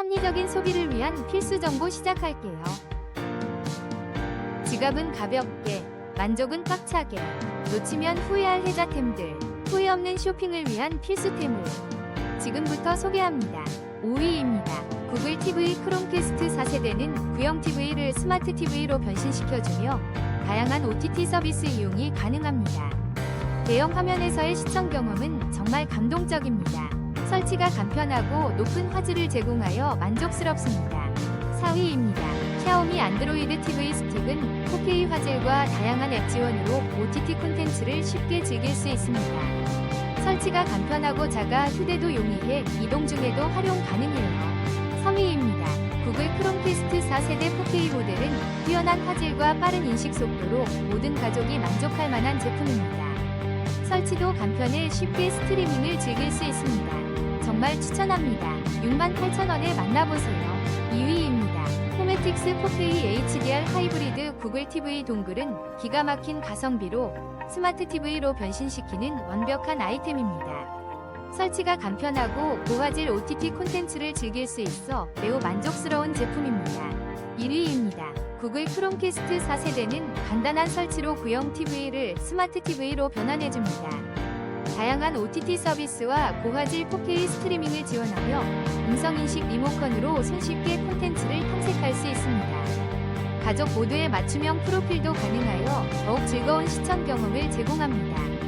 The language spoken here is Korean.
합리적인 소비를 위한 필수 정보 시작할게요. 지갑은 가볍게, 만족은 꽉차게, 놓치면 후회할 혜자템들, 후회 없는 쇼핑을 위한 필수템을 지금부터 소개합니다. 5위입니다. 구글 TV 크롬캐스트 4세대는 구형 TV를 스마트 TV로 변신시켜주며 다양한 OTT 서비스 이용이 가능합니다. 대형 화면에서의 시청 경험은 정말 감동적입니다. 설치가 간편하고 높은 화질을 제공하여 만족스럽습니다. 4위입니다. 샤오미 안드로이드 TV 스틱은 4K 화질과 다양한 앱 지원으로 OTT 콘텐츠를 쉽게 즐길 수 있습니다. 설치가 간편하고 작아 휴대도 용이해 이동 중에도 활용 가능해요. 3위입니다. 구글 크롬캐스트 4세대 4K 모델은 뛰어난 화질과 빠른 인식 속도로 모든 가족이 만족할 만한 제품입니다. 설치도 간편해 쉽게 스트리밍을 즐길 수 있습니다. 정말 추천합니다. 68,000원에 만나보세요. 2위입니다. 호메틱스 4K HDR 하이브리드 구글 TV 동글은 기가 막힌 가성비로 스마트 TV로 변신시키는 완벽한 아이템입니다. 설치가 간편하고 고화질 OTT 콘텐츠를 즐길 수 있어 매우 만족스러운 제품입니다. 1위입니다. 구글 크롬캐스트 4세대는 간단한 설치로 구형 TV를 스마트 TV로 변환해줍니다. 다양한 OTT 서비스와 고화질 4K 스트리밍을 지원하며 음성인식 리모컨으로 손쉽게 콘텐츠를 탐색할 수 있습니다. 가족 모두의 맞춤형 프로필도 가능하여 더욱 즐거운 시청 경험을 제공합니다.